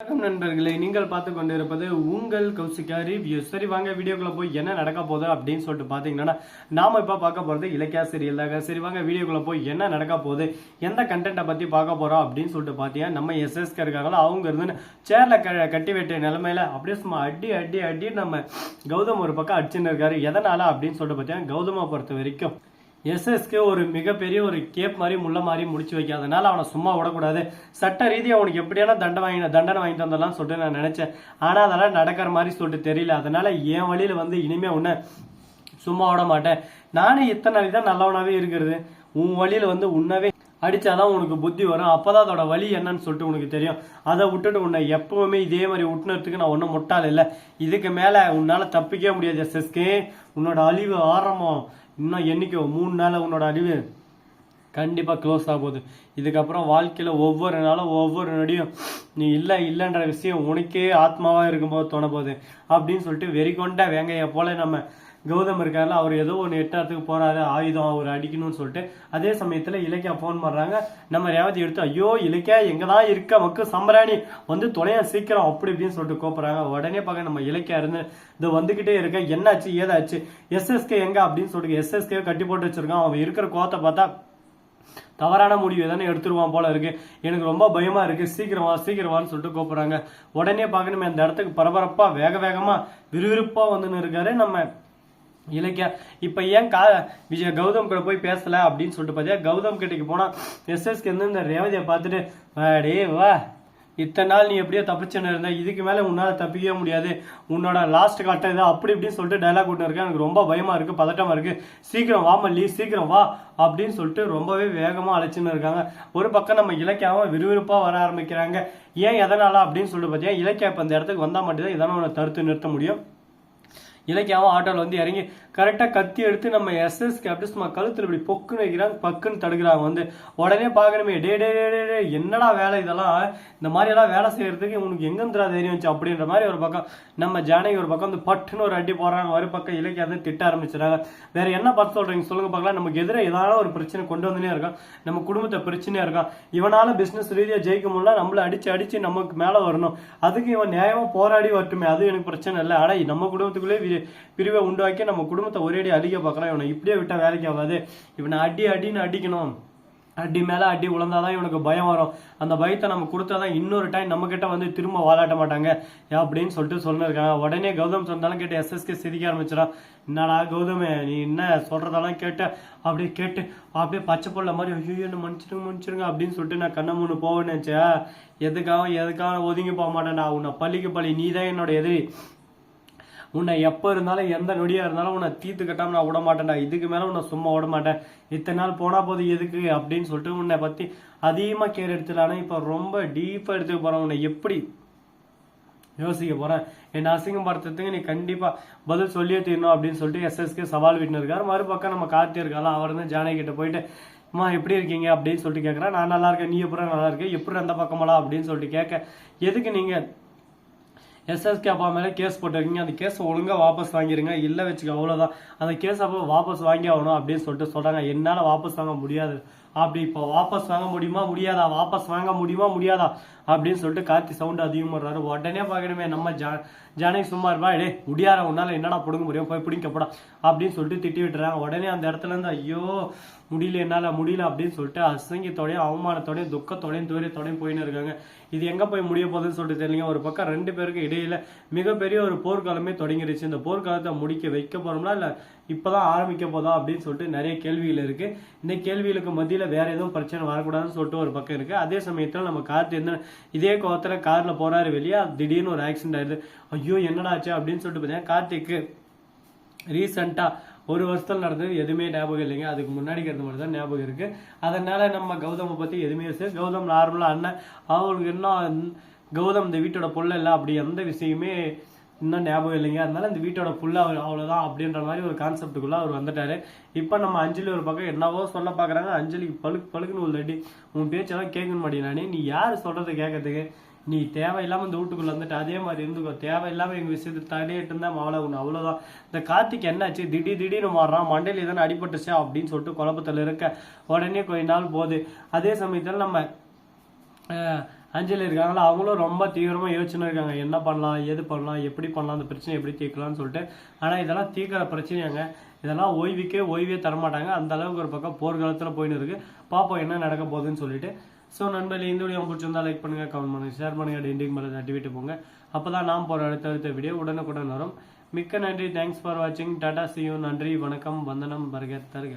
வணக்கம் நண்பர்களே நீங்கள் பார்த்து கொண்டிருப்பது உங்கள் கௌசிகா ரிவ்யூ சரி வாங்க வீடியோக்குள்ள போய் என்ன நடக்க போகுது அப்படின்னு சொல்லிட்டு பார்த்தீங்கன்னா நாம இப்போ பார்க்க போகிறது இலக்கியா சீரியல் தாங்க. சரி வாங்க வீடியோக்குள்ள போய் என்ன நடக்க போகுது எந்த கண்டென்ட்டை பற்றி பார்க்க போகிறோம் அப்படின்னு சொல்லிட்டு பார்த்தீங்கன்னா நம்ம எஸ்எஸ்கே இருக்காங்களோ அவங்க இருந்து சேரில் க கட்டி வெட்டிய நிலமையில அப்படியே சும்மா அடி அடி அடி நம்ம கௌதம் ஒரு பக்கம் அடிச்சுன்னு இருக்காரு. எதனால அப்படின்னு சொல்லிட்டு பார்த்தீங்கன்னா கௌதமை பொறுத்த வரைக்கும். எஸ்எஸ்கே ஒரு மிகப்பெரிய ஒரு கேப் மாதிரி முள்ள மாதிரி முடிச்சு வைக்காதனால அவனை சும்மா விடக்கூடாது. சட்ட ரீதியாக அவனுக்கு எப்படியான தண்டனை வாங்கி தண்டனை வாங்கி தந்தலாம் சொல்லிட்டு நான் நினைச்சேன். ஆனால் அதெல்லாம் நடக்கிற மாதிரி சொல்லிட்டு தெரியல. அதனால என் வழியில வந்து இனிமே உன்னை சும்மா விட மாட்டேன். நானே இத்தனை நாளைக்கு தான் நல்லவனாவே இருக்கிறது. உன் வழியில வந்து உன்னவே அடித்தாதான் உனக்கு புத்தி வரும். அப்பதான் அதோட வழி என்னன்னு சொல்லிட்டு உனக்கு தெரியும். அதை விட்டுட்டு உன்னை எப்பவுமே இதே மாதிரி விட்டுனதுக்கு நான் ஒன்றும் முட்டாள் இல்லை. இதுக்கு மேலே உன்னால் தப்பிக்கவே முடியாது எஸ்எஸ்கே உன்னோட அழிவு ஆரம்பம். இன்னும் என்றைக்கோ மூணு நாள் உன்னோட அழிவு கண்டிப்பாக க்ளோஸ் ஆக போகுது. இதுக்கப்புறம் வாழ்க்கையில் ஒவ்வொரு நாளும் ஒவ்வொரு நொடியும் நீ இல்லை இல்லைன்ற விஷயம் உனக்கே ஆத்மாவாக இருக்கும்போது தோண போகுது. அப்படின்னு சொல்லிட்டு வெறி கொண்ட வேங்கையை போல நம்ம கௌதம் இருக்கார்ல அவர் ஏதோ ஒன்று எட்டாத்துக்கு போகிறாரு ஆயுதம் அவர் அடிக்கணும்னு சொல்லிட்டு அதே சமயத்தில் இலக்கியா ஃபோன் பண்ணுறாங்க நம்ம ரேவதி எடுத்து ஐயோ இலக்கியா எங்கே தான் இருக்க? மக்கு சம்பராணி. வந்து துணையா சீக்கிரம் அப்படி இப்படின்னு சொல்லிட்டு கூப்பிட்றாங்க. உடனே பார்க்க நம்ம இலக்கியா இருந்து இது வந்துக்கிட்டே இருக்க. என்னாச்சு ஏதாச்சு? எஸ்எஸ்கே எங்க? அப்படின்னு சொல்லிட்டு எஸ்எஸ்கே கட்டி போட்டு வச்சிருக்கான். அவன் இருக்கிற கோத்தை பார்த்தா தவறான முடிவு தானே எடுத்துருவான் போல இருக்கு. எனக்கு ரொம்ப பயமா இருக்கு. சீக்கிரமா சீக்கிரமான்னு சொல்லிட்டு கூப்பிடுறாங்க. உடனே பார்க்கணுமே அந்த இடத்துக்கு பரபரப்பா வேக வேகமா விறுவிறுப்பா வந்துன்னு இருக்காரு நம்ம இலக்கியா இப்ப ஏன் கா விஜய் கௌதம் கூட போய் பேசல அப்படின்னு சொல்லிட்டு பார்த்தியா கௌதம் கிட்டக்கு போனா எஸ்எஸ்கே வந்து இந்த ரேவதியை பார்த்துட்டு வா. இத்தனை நாள் நீ எப்படியோ தப்பிச்சுன்னு இருந்த இதுக்கு மேலே உன்னால் தப்பிக்கவே முடியாது. உன்னோட லாஸ்ட் கட்ட இதை அப்படி இப்படின்னு சொல்லிட்டு டைலாக் விட்டு இருக்கேன். எனக்கு ரொம்ப பயமாக இருக்குது பதட்டமாக இருக்குது சீக்கிரம் வா மல்லி சீக்கிரம் வா அப்படின்னு சொல்லிட்டு ரொம்பவே வேகமாக அழைச்சின்னு இருக்காங்க. ஒரு பக்கம் நம்ம இலக்கியாவும் விறுவிறுப்பாக வர ஆரம்பிக்கிறாங்க. ஏன் எதனால அப்படின்னு சொல்லிட்டு பார்த்தீங்கன்னா இலக்கியா இப்போ இந்த இடத்துக்கு வந்தால் மட்டும்தான் இதெல்லாம் உன்னை தடுத்து நிறுத்த முடியும். இலக்கியாவும் ஆட்டோவில் வந்து இறங்கி கரெக்டாக கத்தி எடுத்து நம்ம எஸ்எஸ் அப்படி சும்மா கழுத்தில் இப்படி பொக்குன்னு வைக்கிறாங்க பக்குன்னு தடுக்கிறாங்க. வந்து உடனே பார்க்கணுமே டே டே டே டே டே என்னடா வேலை இதெல்லாம்? இந்த மாதிரியெல்லாம் வேலை செய்கிறதுக்கு உனக்கு எங்கேருந்துடா தைரியம் வச்சு அப்படின்ற மாதிரி ஒரு பக்கம் நம்ம ஜானகி ஒரு பக்கம் வந்து பட்டுன்னு ஒரு அடி போடுறாங்க. ஒரு பக்கம் இலக்கிய வந்து திட்ட ஆரம்பிச்சிடறாங்க. வேற என்ன பார்த்து சொல்கிறீங்க சொல்லுங்க பார்க்கலாம். நமக்கு எதிராக ஏதாவது ஒரு பிரச்சனை கொண்டு வந்துனே இருக்கான். நம்ம குடும்பத்தை பிரச்சனையாக இருக்கான். இவனால் பிஸ்னஸ் ரீதியாக ஜெயிக்க முடியல நம்மளை அடித்து அடித்து நமக்கு மேலே வரணும். அதுக்கு இவன் நியாயமாக போராடி வரட்டுமே. அது எனக்கு பிரச்சனை இல்லை. ஆனால் நம்ம குடும்பத்துக்குள்ளே பிரிவை உண்டாக்கி நம்ம குடும்பத்தை ஒரேடி அழிக்க பார்க்கலாம். இவனை இப்படியே விட்டால் வேலைக்கு ஆகாது. இவனை அடி அடின்னு அடிக்கணும். அடி மேலே அடி உழந்தாதான் இவனுக்கு பயம் வரும். அந்த பயத்தை நம்ம கொடுத்தாதான் இன்னொரு டைம் நம்மக்கிட்ட வந்து திரும்ப வாழாட்ட மாட்டாங்க. அப்படின்னு சொல்லிட்டு சொல்லிருக்காங்க. உடனே கௌதம் சொன்னாலும் கேட்டு எஸ்எஸ்கே சிரிக்க ஆரம்பிச்சிடான் என்னடா கௌதமே நீ என்ன சொல்கிறதெல்லாம் கேட்டு? அப்படியே கேட்டு அப்படியே பச்சை பொருள மாதிரி ஐயோ என்ன மன்னிச்சிருங்க மன்னிச்சிருங்க அப்படின்னு சொல்லிட்டு நான் கண்ண மூணு போவேன்னு நினைச்சேன். எதுக்காக எதுக்காக ஒதுங்கி போக மாட்டேன்டா? உன்னை பள்ளிக்கு பள்ளி நீ தான் என்னோட எதிரி. உன்னை எப்போ இருந்தாலும் எந்த நொடியாக இருந்தாலும் உன்னை தீர்த்து கட்டாமல் நான் விட மாட்டேன்டா. இதுக்கு மேலே உன்னை சும்மா விட மாட்டேன். இத்தனை நாள் போனால் போது எதுக்கு அப்படின்னு சொல்லிட்டு உன்னை பற்றி அதிகமாக கேர் எடுத்துலானா இப்போ ரொம்ப டீப்பாக எடுத்துக்க போகிறேன் உன்னை எப்படி யோசிக்க போறேன்? அசிங்கம் அசிங்கப்படுத்துறதுக்கு நீ கண்டிப்பாக பதில் சொல்லியே தீரணும் அப்படின்னு சொல்லிட்டு எஸ்எஸ்கே சவால் விட்டுன்னு இருக்கார். மறுபக்கம் நம்ம கார்த்தி இருக்கால அவர் தான் ஜானகி கிட்ட போயிட்டு அம்மா எப்படி இருக்கீங்க? அப்படின்னு சொல்லிட்டு கேட்குறேன் நான் நல்லா இருக்கேன். நீ எப்படி? நல்லா இருக்கேன். எப்படி அந்த பக்கமெல்லாம் அப்படின்னு சொல்லிட்டு கேட்க எதுக்கு நீங்கள் எஸ்எஸ்கே அப்பா மேலே கேஸ் போட்டிருக்கீங்க. அந்த கேஸ் ஒழுங்காக வாபஸ் வாங்கிருங்க. இல்லை வச்சுக்க அவ்வளோதான் அந்த கேஸ் அப்போ வாபஸ் வாங்கி ஆகணும் அப்படின்னு சொல்லிட்டு சொல்கிறாங்க என்னால் வாபஸ் வாங்க முடியாது. அப்படி இப்போ வாபஸ் வாங்க முடியுமா முடியாதா? வாபஸ் வாங்க முடியுமா முடியாதா? அப்படின்னு சொல்லிட்டு கார்த்தி சவுண்ட் அதிகம் உடனே பார்க்கணுமே நம்ம ஜா ஜானகி சும்மா இருப்பா. டே முடியாத? உன்னால என்னடா பிடுங்க முடியும்? போய் பிடிக்கப்படா அப்படின்னு சொல்லிட்டு திட்டி விட்டுறாங்க. உடனே அந்த இடத்துல இருந்து ஐயோ முடியல என்னால் முடியல அப்படின்னு சொல்லிட்டு அசங்கியத்தோடய அவமானத்தோடையும் துக்கத்தோடையும் துயரத்தோடையும் போயின்னு இருக்காங்க. இது எங்கே போய் முடிய போகுதுன்னு சொல்லிட்டு தெரியல ஒரு பக்கம் ரெண்டு பேருக்கு இடையில மிகப்பெரிய ஒரு போர்க்காலமே தொடங்கிடுச்சு இந்த போர்க்காலத்தை முடிக்க வைக்க போகிறோம்னா இல்லை இப்போ தான் ஆரம்பிக்க போதா அப்படின்னு சொல்லிட்டு நிறைய கேள்விகள் இருக்குது இந்த கேள்விகளுக்கு மத்தியில் வேற எதுவும் பிரச்சனை வரக்கூடாதுன்னு சொல்லிட்டு ஒரு பக்கம் இருக்குது அதே சமயத்தில் நம்ம கார்த்தி என்ன இதே கோவத்தில் காரில் போகிறாரு வெளியே திடீர்னு ஒரு ஆக்சிடென்ட் ஆயிடுது. ஐயோ என்னடா ஆச்சு அப்படின்னு சொல்லிட்டு பார்த்தீங்கன்னா கார்த்திக்கு ரீசெண்டாக ஒரு வருஷத்தில் நடந்தது எதுவுமே ஞாபகம் இல்லைங்க. அதுக்கு முன்னாடி இருந்த மட்டும் தான் ஞாபகம் இருக்கு. அதனால நம்ம கௌதமை பற்றி எதுவுமே சரி கௌதம் நார்மலாக அண்ணன் அவங்களுக்கு இன்னும் கௌதம் இந்த வீட்டோட புள்ள இல்லை அப்படி எந்த விஷயமே இன்னும் ஞாபகம் இல்லைங்க. அதனால இந்த வீட்டோட புள்ள அவர் அவ்வளோதான் அப்படின்ற மாதிரி ஒரு கான்செப்டுக்குள்ள அவர் வந்துட்டாரு. இப்போ நம்ம அஞ்சலி ஒரு பக்கம் என்னவோ சொல்ல பார்க்குறாங்க அஞ்சலிக்கு பழுக்கு பழுக்குன்னு ஒரு தட்டி உன் பேச்செல்லாம் கேட்கணும் மாட்டேங்கிறானே நீ யார் சொல்கிறது கேட்கறதுக்கு நீ தேவையில்லாமல் இந்த வீட்டுக்குள்ளே வந்துட்டு அதே மாதிரி இருந்துக்கோ. தேவையில்லாமல் எங்கள் விஷயத்தை தடையிட்டு இருந்தால் மாவளை ஒன்று அவ்வளோதான் இந்த கார்த்திக் என்னாச்சு? திடீர் திடீர்னு மாறுறான். மண்டையில் எதனா அடிபட்டுச்சா அப்படின்னு சொல்லிட்டு குழப்பத்தில் இருக்க. உடனே கொஞ்ச நாள் போகுது. அதே சமயத்தில் நம்ம அஞ்சலி இருக்காங்களா அவங்களும் ரொம்ப தீவிரமாக யோசனை இருக்காங்க. என்ன பண்ணலாம்? எது பண்ணலாம்? எப்படி பண்ணலாம்? அந்த பிரச்சனை எப்படி தீர்க்கலாம்னு சொல்லிட்டு. ஆனால் இதெல்லாம் தீர்க்கிற பிரச்சனையாங்க. இதெல்லாம் ஓய்வுக்கே ஓய்வே தரமாட்டாங்க. அந்த அளவுக்கு ஒரு பக்கம் போர்க்காலத்தில் போயின்னு இருக்கு. பாப்போம் என்ன நடக்க போகுதுன்னு சொல்லிட்டு. ஸோ நண்பர்களே இந்த வீடியோ பிடிச்சிருந்தா லைக் பண்ணுங்க கமெண்ட் பண்ணுங்க ஷேர் பண்ணுங்கள் டெண்டிங் மேலே தட்டிவிட்டு போங்க. அப்போ தான் நாம் போகிற அடுத்த அடுத்த வீடியோ உடனுக்குடன் வரும். மிக்க நன்றி. தேங்க்ஸ் ஃபார் வாட்சிங் டாடா சியூ நன்றி. வணக்கம். வந்தனம். பர்கர் தருக.